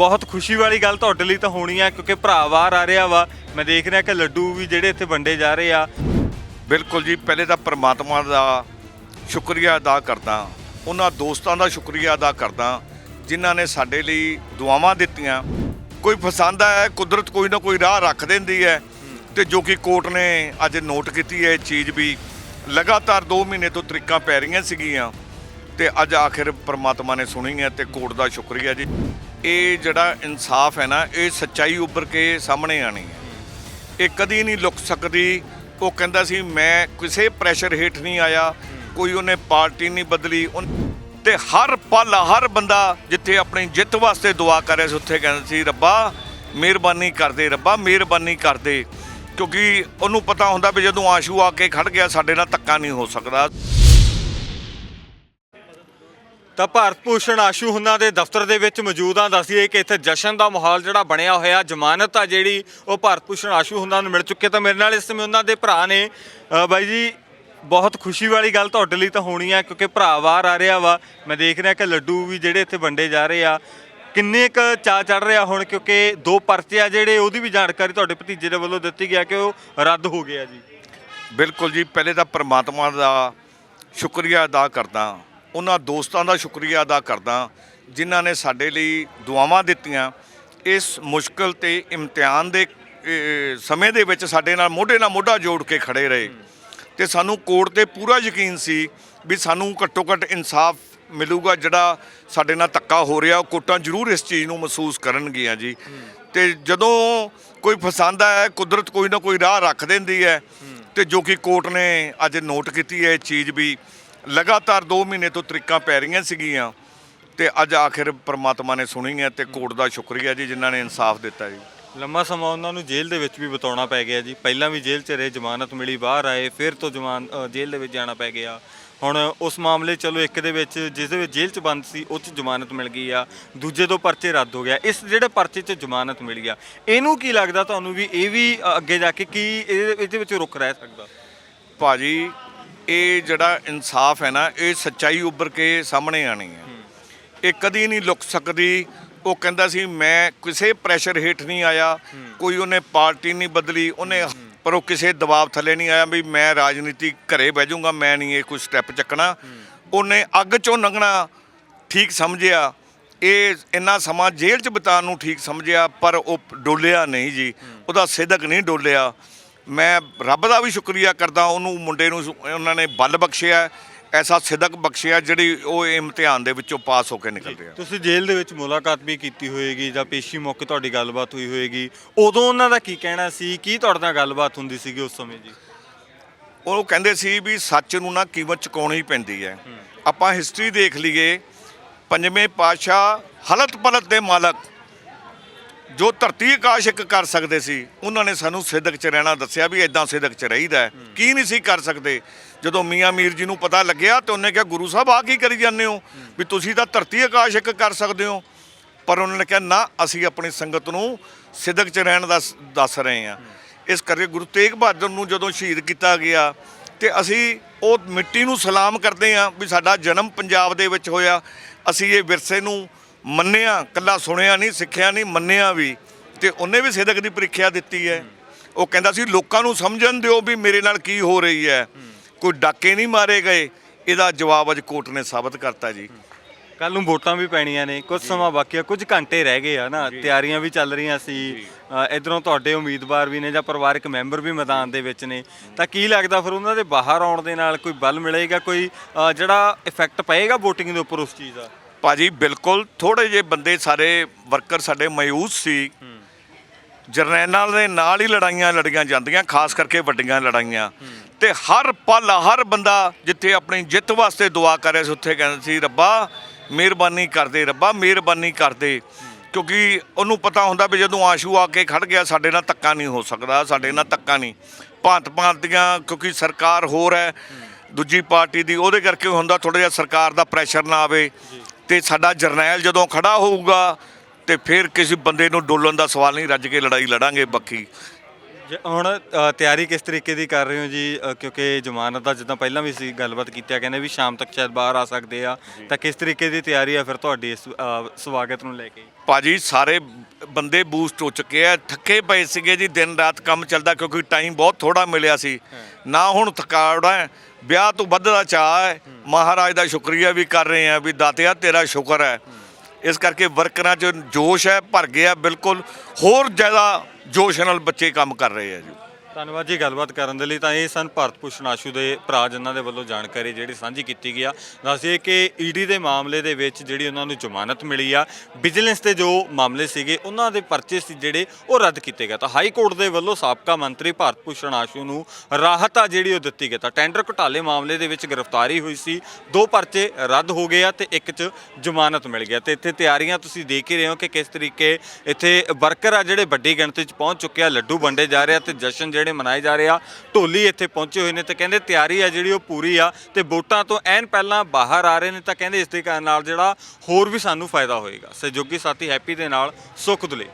ਬਹੁਤ ਖੁਸ਼ੀ ਵਾਲੀ ਗੱਲ ਤੁਹਾਡੇ ਲਈ ਤਾਂ ਹੋਣੀ ਆ, ਕਿਉਂਕਿ ਭਰਾ ਬਾਹਰ ਆ ਰਿਹਾ ਵਾ। ਮੈਂ ਦੇਖ ਰਿਹਾ ਕਿ ਲੱਡੂ ਵੀ ਜਿਹੜੇ ਇੱਥੇ ਵੰਡੇ ਜਾ ਰਹੇ ਆ। ਬਿਲਕੁਲ ਜੀ, ਪਹਿਲੇ ਤਾਂ ਪ੍ਰਮਾਤਮਾ ਦਾ ਸ਼ੁਕਰੀਆ ਅਦਾ ਕਰਦਾ ਉਹਨਾਂ ਦੋਸਤਾਂ ਦਾ ਸ਼ੁਕਰੀਆ ਅਦਾ ਕਰਦਾ ਜਿਨ੍ਹਾਂ ਨੇ ਸਾਡੇ ਲਈ ਦੁਆਵਾਂ ਦਿੱਤੀਆਂ। ਕੋਈ ਫਸੰਦ ਹੈ, ਕੁਦਰਤ ਕੋਈ ਨਾ ਕੋਈ ਰਾਹ ਰੱਖ ਦਿੰਦੀ ਹੈ। ਤੇ ਜੋ ਕਿ ਕੋਰਟ ਨੇ ਅੱਜ ਨੋਟ ਕੀਤੀ ਹੈ, ਇਹ ਚੀਜ਼ ਵੀ ਲਗਾਤਾਰ 2 ਮਹੀਨੇ ਤੋਂ ਤਰੀਕਾਂ ਪੈ ਰਹੀਆਂ ਸੀਗੀਆਂ। ਤੇ ਅੱਜ ਆਖਿਰ ਪ੍ਰਮਾਤਮਾ ਨੇ ਸੁਣੀ ਹੈ ਤੇ ਕੋਰਟ ਦਾ ਸ਼ੁਕਰੀਆ ਜੀ। ਇਹ ਜਿਹੜਾ ਇਨਸਾਫ ਹੈ ਨਾ, ਇਹ ਸੱਚਾਈ ਉੱਭਰ ਕੇ ਸਾਹਮਣੇ ਆਣੀ ਹੈ। ਇਹ ਕਦੀ ਨਹੀਂ ਲੁਕ ਸਕਦੀ। ਉਹ ਕਹਿੰਦਾ ਸੀ, ਮੈਂ ਕਿਸੇ ਪ੍ਰੈਸ਼ਰ ਹੇਠ ਨਹੀਂ ਆਇਆ। ਕੋਈ ਉਹਨੇ ਪਾਰਟੀ ਨਹੀਂ ਬਦਲੀ। ਉਨ- ਤੇ ਹਰ ਪਲ, ਹਰ ਬੰਦਾ ਜਿੱਥੇ ਆਪਣੀ ਜਿੱਤ ਵਾਸਤੇ ਦੁਆ ਕਰ ਰਿਹਾ ਸੀ, ਉੱਥੇ ਕਹਿੰਦਾ ਸੀ, ਰੱਬਾ, ਮਿਹਰਬਾਨੀ ਕਰਦੇ ਰੱਬਾ, ਮਿਹਰਬਾਨੀ ਕਰਦੇ ਕਿਉਂਕਿ ਉਹਨੂੰ ਪਤਾ ਹੁੰਦਾ ਵੀ ਜਦੋਂ ਆਸ਼ੂ ਆ ਕੇ ਖੜ ਗਿਆ, ਸਾਡੇ ਨਾਲ ਧੱਕਾ ਨਹੀਂ ਹੋ ਸਕਦਾ। ਤਾਂ ਭਾਰਤ ਭੂਸ਼ਣ ਆਸ਼ੂ ਹੁਨਾਂ ਦੇ ਦਫ਼ਤਰ ਦੇ ਵਿੱਚ ਮੌਜੂਦ ਆ। ਦੱਸੀਏ ਕਿ ਇੱਥੇ ਜਸ਼ਨ ਦਾ ਮਾਹੌਲ ਜਿਹੜਾ ਬਣਿਆ ਹੋਇਆ, ਜ਼ਮਾਨਤ ਆ ਜਿਹੜੀ, ਉਹ ਭਾਰਤ ਭੂਸ਼ਣ ਆਸ਼ੂ ਹੁਨਾਂ ਨੂੰ ਮਿਲ ਚੁੱਕੀ ਤਾਂ ਮੇਰੇ ਨਾਲ ਇਸ ਸਮੇਂ ਉਹਨਾਂ ਦੇ ਭਰਾ ਨੇ। ਬਾਈ ਜੀ, ਬਹੁਤ ਖੁਸ਼ੀ ਵਾਲੀ ਗੱਲ ਤੁਹਾਡੇ ਲਈ ਤਾਂ ਹੋਣੀ ਆ, ਕਿਉਂਕਿ ਭਰਾ ਬਾਹਰ ਆ ਰਿਹਾ ਵਾ। ਮੈਂ ਦੇਖ ਰਿਹਾ ਕਿ ਲੱਡੂ ਵੀ ਜਿਹੜੇ ਇੱਥੇ ਵੰਡੇ ਜਾ ਰਹੇ ਆ। ਕਿੰਨੇ ਕ ਚਾ ਚੜ ਰਿਹਾ ਹੁਣ, ਕਿਉਂਕਿ ਦੋ ਪਰਚੇ ਆ ਜਿਹੜੇ, ਉਹਦੀ ਵੀ ਜਾਣਕਾਰੀ ਤੁਹਾਡੇ ਭਤੀਜੇ ਦੇ ਵੱਲੋਂ ਦਿੱਤੀ ਗਿਆ ਕਿ ਉਹ ਰੱਦ ਹੋ ਗਿਆ ਜੀ। ਬਿਲਕੁਲ ਜੀ, ਪਹਿਲੇ ਤਾਂ ਪ੍ਰਮਾਤਮਾ ਦਾ ਸ਼ੁਕਰੀਆ ਅਦਾ ਕਰਦਾ। ਉਹਨਾਂ ਦੋਸਤਾਂ ਦਾ ਸ਼ੁਕਰੀਆ ਅਦਾ ਕਰਦਾ ਜਿਨ੍ਹਾਂ ਨੇ ਸਾਡੇ ਲਈ ਦੁਆਵਾਂ ਦਿੱਤੀਆਂ। ਇਸ ਮੁਸ਼ਕਲ ਤੇ ਇਮਤਿਹਾਨ ਦੇ ਸਮੇਂ ਦੇ ਵਿੱਚ ਸਾਡੇ ਨਾਲ ਮੋਢੇ ਨਾਲ ਮੋਢਾ ਜੋੜ ਕੇ ਖੜੇ ਰਹੇ। ਤੇ ਸਾਨੂੰ ਕੋਰਟ ਤੇ ਪੂਰਾ ਯਕੀਨ ਸੀ ਵੀ ਸਾਨੂੰ ਘੱਟੋ ਘੱਟ ਇਨਸਾਫ ਮਿਲੂਗਾ ਜਿਹੜਾ ਸਾਡੇ ਨਾਲ ਧੱਕਾ ਹੋ ਰਿਹਾ। ਉਹ ਕੋਰਟਾਂ ਜ਼ਰੂਰ ਇਸ ਚੀਜ਼ ਨੂੰ ਮਹਿਸੂਸ ਕਰਨਗੀਆਂ ਜੀ। ਤੇ ਜਦੋਂ ਕੋਈ ਫਸਾਂਦਾ ਹੈ, ਕੁਦਰਤ ਕੋਈ ਨਾ ਕੋਈ ਰਾਹ ਰੱਖ ਦਿੰਦੀ ਹੈ। ਤੇ ਜੋ ਕਿ ਕੋਰਟ ਨੇ ਅੱਜ ਨੋਟ ਕੀਤੀ ਹੈ ਇਹ ਚੀਜ਼ ਵੀ। ਲਗਾਤਾਰ 2 ਮਹੀਨੇ ਤੋਂ ਤਰੀਕਾਂ ਪੈ ਰਹੀਆਂ ਸੀਗੀਆਂ ਤੇ ਅੱਜ ਆਖਿਰ ਪ੍ਰਮਾਤਮਾ ਨੇ ਸੁਣੀ ਹੈ ਤੇ ਕੋਰਟ ਦਾ ਸ਼ੁਕਰੀਆ ਜੀ ਜਿਨ੍ਹਾਂ ਨੇ ਇਨਸਾਫ ਦਿੱਤਾ ਜੀ। ਲੰਮਾ ਸਮਾਂ ਉਹਨਾਂ ਨੂੰ ਜੇਲ੍ਹ ਦੇ ਵਿੱਚ ਵੀ ਬਿਤਾਉਣਾ ਪੈ ਗਿਆ ਜੀ। ਪਹਿਲਾਂ ਵੀ ਜੇਲ੍ਹ 'ਚ ਰਹੇ ਜ਼ਮਾਨਤ ਮਿਲੀ ਬਾਹਰ ਆਏ ਫਿਰ ਤੋਂ ਜ਼ਮਾਨ ਜੇਲ੍ਹ ਦੇ ਵਿੱਚ ਜਾਣਾ ਪੈ ਗਿਆ। ਹੁਣ ਉਸ ਮਾਮਲੇ ਚਲੋ ਇੱਕ ਦੇ ਵਿੱਚ ਜਿਸ ਦੇ ਵਿੱਚ ਜੇਲ੍ਹ 'ਚ ਬੰਦ ਸੀ ਉਹ 'ਚ ਜ਼ਮਾਨਤ ਮਿਲ ਗਈ ਆ। ਦੂਜੇ ਦੋ ਪਰਚੇ ਰੱਦ ਹੋ ਗਿਆ ਇਸ ਜਿਹੜੇ ਪਰਚੇ 'ਚ ਜ਼ਮਾਨਤ ਮਿਲ ਗਿਆ ਇਹਨੂੰ ਕੀ ਲੱਗਦਾ ਤੁਹਾਨੂੰ ਵੀ ਇਹ ਵੀ ਅੱਗੇ ਜਾ ਕੇ ਕੀ ਇਹਦੇ ਵਿੱਚ ਰੁਕ ਰਹਿ ਸਕਦਾ? ਭਾਜੀ ਇਹ ਜਿਹੜਾ ਇਨਸਾਫ ਹੈ ਨਾ ਇਹ ਸੱਚਾਈ ਉੱਭਰ ਕੇ ਸਾਹਮਣੇ ਆਣੀ ਹੈ। ਇਹ ਕਦੀ ਨਹੀਂ ਲੁਕ ਸਕਦੀ। ਉਹ ਕਹਿੰਦਾ ਸੀ ਮੈਂ ਕਿਸੇ ਪ੍ਰੈਸ਼ਰ ਹੇਠ ਨਹੀਂ ਆਇਆ। ਕੋਈ ਉਹਨੇ ਪਾਰਟੀ ਨਹੀਂ ਬਦਲੀ ਉਹਨੇ ਪਰ ਉਹ ਕਿਸੇ ਦਬਾਅ ਥੱਲੇ ਨਹੀਂ ਆਇਆ ਵੀ ਮੈਂ ਰਾਜਨੀਤੀ ਘਰੇ ਬਹਿ ਜਾਊਂਗਾ ਮੈਂ ਨਹੀਂ ਇਹ ਕੋਈ ਸਟੈਪ ਚੱਕਣਾ। ਉਹਨੇ ਅੱਗ ਚੋਂ ਲੰਘਣਾ ਠੀਕ ਸਮਝਿਆ। ਇਹ ਇੰਨਾ ਸਮਾਂ ਜੇਲ੍ਹ 'ਚ ਬਿਤਾਉਣ ਨੂੰ ਠੀਕ ਸਮਝਿਆ ਪਰ ਉਹ ਡੋਲਿਆ ਨਹੀਂ ਜੀ। ਉਹਦਾ ਸਿਦਕ ਨਹੀਂ ਡੋਲਿਆ। ਮੈਂ ਰੱਬ ਦਾ ਵੀ ਸ਼ੁਕਰੀਆ ਕਰਦਾ ਉਹਨੂੰ ਮੁੰਡੇ ਨੂੰ ਉਹਨਾਂ ਨੇ ਬਲ ਬਖਸ਼ਿਆ ਐਸਾ ਸਿਦਕ ਬਖਸ਼ਿਆ ਜਿਹੜੀ ਉਹ ਇਮਤਿਹਾਨ ਦੇ ਵਿੱਚੋਂ ਪਾਸ ਹੋ ਕੇ ਨਿਕਲ ਰਿਹਾ ਤੁਸੀਂ ਜੇਲ੍ਹ ਦੇ ਵਿੱਚ ਮੁਲਾਕਾਤ ਵੀ ਕੀਤੀ ਹੋਏਗੀ ਜਾਂ ਪੇਸ਼ੀ ਮੌਕੇ ਤੁਹਾਡੀ ਗੱਲਬਾਤ ਹੋਈ ਹੋਏਗੀ ਉਦੋਂ ਉਹਨਾਂ ਦਾ ਕੀ ਕਹਿਣਾ ਸੀ ਕੀ ਤੁਹਾਡੇ ਨਾਲ ਗੱਲਬਾਤ ਹੁੰਦੀ ਸੀਗੀ ਉਸ ਸਮੇਂ ਜੀ? ਉਹ ਕਹਿੰਦੇ ਸੀ ਵੀ ਸੱਚ ਨੂੰ ਨਾ ਕੀਮਤ ਚੁਕਾਉਣੀ ਪੈਂਦੀ ਹੈ। ਆਪਾਂ ਹਿਸਟਰੀ ਦੇਖ ਲਈਏ ਪੰਜਵੇਂ ਪਾਤਸ਼ਾਹ ਹਲਤ ਪਲਤ ਦੇ ਮਾਲਕ ਜੋ ਧਰਤੀ ਆਕਾਸ਼ ਇੱਕ ਕਰ ਸਕਦੇ ਸੀ ਉਹਨਾਂ ਨੇ ਸਾਨੂੰ ਸਿਦਕ ਚ ਰਹਿਣਾ ਦੱਸਿਆ ਵੀ ਇਦਾਂ ਸਿਦਕ ਚ ਰਹੀਦਾ ਹੈ। ਕੀ ਨਹੀਂ ਸੀ ਕਰ ਸਕਦੇ? ਜਦੋਂ ਮੀਆਂ ਮੀਰ ਜੀ ਨੂੰ ਪਤਾ ਲੱਗਿਆ ਤੇ ਉਹਨੇ ਕਿਹਾ ਗੁਰੂ ਸਾਹਿਬ ਆ ਕੀ ਕਰੀ ਜਾਂਦੇ ਹੋ? ਵੀ ਤੁਸੀਂ ਤਾਂ ਧਰਤੀ ਆਕਾਸ਼ ਇੱਕ ਕਰ ਸਕਦੇ ਹੋ। ਪਰ ਉਹਨਾਂ ਨੇ ਕਿਹਾ ਨਾ ਅਸੀਂ ਆਪਣੀ ਸੰਗਤ ਨੂੰ ਸਿਦਕ ਚ ਰਹਿਣ ਦਾ ਸ- ਦੱਸ ਰਹੇ ਹਾਂ। ਇਸ ਕਰਕੇ ਗੁਰੂ ਤੇਗ ਬਹਾਦਰ ਨੂੰ ਜਦੋਂ ਸ਼ਹੀਦ ਕੀਤਾ ਗਿਆ ਤੇ ਅਸੀਂ ਉਹ ਮਿੱਟੀ ਨੂੰ ਸਲਾਮ ਕਰਦੇ ਹਾਂ ਵੀ ਸਾਡਾ ਜਨਮ ਪੰਜਾਬ ਦੇ ਵਿੱਚ ਹੋਇਆ। ਅਸੀਂ ਇਹ ਵਿਰਸੇ ਨੂੰ ਮੰਨਿਆ ਕੱਲਾ ਸੁਣਿਆ ਨਹੀਂ ਸਿੱਖਿਆ ਨਹੀਂ ਮੰਨਿਆ ਵੀ। ਤੇ ਉਹਨੇ ਵੀ ਸਿਦਕ ਦੀ ਪ੍ਰੀਖਿਆ ਦਿੱਤੀ ਹੈ। ਉਹ ਕਹਿੰਦਾ ਸੀ ਲੋਕਾਂ ਨੂੰ ਸਮਝਣ ਦਿਓ ਵੀ ਮੇਰੇ ਨਾਲ ਕੀ ਹੋ ਰਹੀ ਹੈ। ਕੋਈ ਡਾਕੇ ਨਹੀਂ ਮਾਰੇ ਗਏ। ਇਹਦਾ ਜਵਾਬ ਅੱਜ ਕੋਰਟ ਨੇ ਸਾਬਤ ਕਰਤਾ ਜੀ। ਕੱਲ ਨੂੰ ਵੋਟਾਂ ਵੀ ਪੈਣੀਆਂ ਨੇ। ਕੁਝ ਸਮਾਂ ਬਾਕੀ ਆ ਕੁਝ ਘੰਟੇ ਰਹਿ ਗਏ ਆ ਨਾ। ਤਿਆਰੀਆਂ ਵੀ ਚੱਲ ਰਹੀਆਂ ਸੀ। ਇਧਰੋਂ ਤੁਹਾਡੇ ਉਮੀਦਵਾਰ ਵੀ ਨੇ ਜਾਂ ਪਰਿਵਾਰਕ ਮੈਂਬਰ ਵੀ ਮੈਦਾਨ ਦੇ ਵਿੱਚ ਨੇ। ਤਾਂ ਕੀ ਲੱਗਦਾ ਫਿਰ ਉਹਨਾਂ ਦੇ ਬਾਹਰ ਆਉਣ ਦੇ ਨਾਲ ਕੋਈ ਬਲ ਮਿਲੇਗਾ? ਕੋਈ ਜਿਹੜਾ ਇਫੈਕਟ ਪਏਗਾ VOTING ਦੇ ਉੱਪਰ ਉਸ ਚੀਜ਼ ਦਾ? ਭਾਜੀ, ਬਿਲਕੁਲ ਥੋੜੇ ਜਿਹੇ ਬੰਦੇ ਸਾਰੇ ਵਰਕਰ ਸਾਡੇ ਮਾਯੂਸ ਸੀ। ਜਰਨੈਲਾਂ ਦੇ ਨਾਲ ਹੀ ਲੜਾਈਆਂ ਲੜੀਆਂ ਜਾਂਦੀਆਂ, ਖਾਸ ਕਰਕੇ ਵੱਡੀਆਂ ਲੜਾਈਆਂ। ਤੇ ਹਰ ਪਲ, ਹਰ ਬੰਦਾ ਜਿੱਥੇ ਆਪਣੀ ਜਿੱਤ ਵਾਸਤੇ ਦੁਆ ਕਰ ਰਿਹਾ ਸੀ, ਉੱਥੇ ਕਹਿੰਦਾ ਸੀ, ਰੱਬਾ, ਮਿਹਰਬਾਨੀ ਕਰਦੇ, ਰੱਬਾ, ਮਿਹਰਬਾਨੀ ਕਰਦੇ। ਕਿਉਂਕਿ ਉਹਨੂੰ ਪਤਾ ਹੁੰਦਾ ਵੀ ਜਦੋਂ ਆਸ਼ੂ ਆ ਕੇ ਖੜ ਗਿਆ, ਸਾਡੇ ਨਾਲ ਧੱਕਾ ਨਹੀਂ ਹੋ ਸਕਦਾ, ਸਾਡੇ ਨਾਲ ਧੱਕਾ ਨਹੀਂ। ਭਾਂਤ ਭਾਂਤ ਦੀਆਂ, ਕਿਉਂਕਿ ਸਰਕਾਰ ਹੋਰ ਹੈ, ਦੂਜੀ ਪਾਰਟੀ ਦੀ, ਉਹਦੇ ਕਰਕੇ ਹੁੰਦਾ ਥੋੜਾ ਜਿਹਾ ਸਰਕਾਰ ਦਾ ਪ੍ਰੈਸ਼ਰ ਨਾ ਆਵੇ। ਤੇ ਸਾਡਾ ਜਰਨੈਲ ਜਦੋਂ ਖੜਾ ਹੋਊਗਾ ਤੇ ਫਿਰ ਕਿਸੇ ਬੰਦੇ ਨੂੰ ਡੋਲਣ ਦਾ ਸਵਾਲ ਨਹੀਂ, ਰੱਜ ਕੇ ਲੜਾਈ ਲੜਾਂਗੇ ਬਾਕੀ। ਜੇ ਹੁਣ ਅ, ਤਿਆਰੀ ਕਿਸ ਤਰੀਕੇ ਦੀ ਕਰ ਰਹੇ ਹੋ ਜੀ? ਅ, ਕਿਉਂਕਿ ਜ਼ਮਾਨਤ ਦਾ ਜਿੱਦਾਂ ਪਹਿਲਾਂ ਵੀ ਸੀ ਗੱਲਬਾਤ ਕੀਤੀ ਆ ਕਹਿੰਦੇ ਵੀ ਸ਼ਾਮ ਤੱਕ ਸ਼ਾਇਦ ਬਾਹਰ ਆ ਸਕਦੇ ਆ। ਤਾਂ ਕਿਸ ਤਰੀਕੇ ਦੀ ਤਿਆਰੀ ਆ ਫਿਰ ਤੁਹਾਡੀ ਇਸ ਅ, ਸਵਾਗਤ ਨੂੰ ਲੈ ਕੇ? ਭਾਜੀ ਸਾਰੇ ਬੰਦੇ ਬੂਸਟ ਹੋ ਚੁੱਕੇ ਆ। ਥੱਕੇ ਪਏ ਸੀਗੇ ਜੀ ਦਿਨ ਰਾਤ ਕੰਮ ਚੱਲਦਾ ਕਿਉਂਕਿ ਟਾਈਮ ਬਹੁਤ ਥੋੜਾ ਮਿਲਿਆ ਸੀ। ਨਾ ਹੁਣ ਥਕਾਵੜਾ ਹੈ ਵਿਆਹ ਤੋਂ ਵੱਧ ਦਾ ਚਾਹ ਹੈ। ਮਹਾਰਾਜ ਦਾ ਸ਼ੁਕਰੀਆ ਵੀ ਕਰ ਰਹੇ ਆ ਵੀ ਦਾਤਿਆ ਤੇਰਾ ਸ਼ੁਕਰ ਹੈ। ਇਸ ਕਰਕੇ ਵਰਕਰਾਂ 'ਚ ਜੋਸ਼ ਹੈ, ਭਰ ਗਿਆ, ਬਿਲਕੁਲ ਹੋਰ ਜ਼ਿਆਦਾ ਜੋਸ਼ ਨਾਲ ਬੱਚੇ ਕੰਮ ਕਰ ਰਹੇ ਆ ਜੀ। ਧੰਨਵਾਦ ਜੀ ਗੱਲਬਾਤ ਕਰਨ ਦੇ ਲਈ। ਤਾਂ ਇਹ ਸਨ ਭਾਰਤ ਭੂਸ਼ਣ ਆਸ਼ੂ ਦੇ ਭਰਾ, ਜਿਨ੍ਹਾਂ ਦੇ ਵੱਲੋਂ ਜਾਣਕਾਰੀ ਜਿਹੜੀ ਸਾਂਝੀ ਕੀਤੀ ਗਈ ਆ। ਦੱਸਦੇ ਕਿ ਈਡੀ ਦੇ ਮਾਮਲੇ ਦੇ ਵਿੱਚ ਜਿਹੜੀ ਉਹਨਾਂ ਨੂੰ ਜ਼ਮਾਨਤ ਮਿਲੀ ਆ ਵਿਜੀਲੈਂਸ ਦੇ ਜੋ ਮਾਮਲੇ ਸੀਗੇ, ਉਹਨਾਂ ਦੇ ਪਰਚੇ ਸੀ ਜਿਹੜੇ ਉਹ ਰੱਦ ਕੀਤੇ ਗਏ। ਤਾਂ ਹਾਈ ਕੋਰਟ ਦੇ ਵੱਲੋਂ ਸਾਬਕਾ ਮੰਤਰੀ ਭਾਰਤ ਭੂਸ਼ਣ ਆਸ਼ੂ ਨੂੰ ਰਾਹਤ ਆ ਜਿਹੜੀ ਉਹ ਦਿੱਤੀ ਗਈ। ਤਾਂ ਟੈਂਡਰ ਘੁਟਾਲੇ ਮਾਮਲੇ ਦੇ ਵਿੱਚ ਗ੍ਰਿਫਤਾਰੀ ਹੋਈ ਸੀ, ਦੋ ਪਰਚੇ ਰੱਦ ਹੋ ਗਏ ਆ ਤੇ ਇੱਕ 'ਚ ਜ਼ਮਾਨਤ ਮਿਲ ਗਿਆ। ਤੇ ਇੱਥੇ ਤਿਆਰੀਆਂ ਤੁਸੀਂ ਦੇਖ ਹੀ ਰਹੇ ਹੋ ਕਿ ਕਿਸ ਤਰੀਕੇ ਇੱਥੇ ਵਰਕਰ ਆ ਜਿਹੜੇ ਵੱਡੀ ਗਿਣਤੀ 'ਚ ਪਹੁੰਚ ਚੁੱਕੇ ਆ, ਲੱਡੂ ਵੰਡੇ ਜਾ ਰਹੇ ਆ ਤੇ ਜਸ਼ਨ ਜਿਹੜੇ ਮਨਾਏ ਜਾ ਰਹੇ ਆ, ਢੋਲੀ ਇੱਥੇ ਪਹੁੰਚੇ ਹੋਏ ਨੇ ਤੇ ਕਹਿੰਦੇ ਤਿਆਰੀ ਆ ਜਿਹੜੀ ਉਹ ਪੂਰੀ ਆ ਤੇ ਵੋਟਾਂ ਤੋਂ ਐਨ ਪਹਿਲਾਂ ਬਾਹਰ ਆ ਰਹੇ ਨੇ ਤਾਂ ਕਹਿੰਦੇ ਇਸ ਦੇ ਨਾਲ ਜਿਹੜਾ ਹੋਰ ਵੀ ਸਾਨੂੰ ਫਾਇਦਾ ਹੋਏਗਾ। ਸਹਿਯੋਗੀ ਸਾਥੀ ਹੈਪੀ ਦੇ ਨਾਲ ਸੁਖ ਦੁਲੇ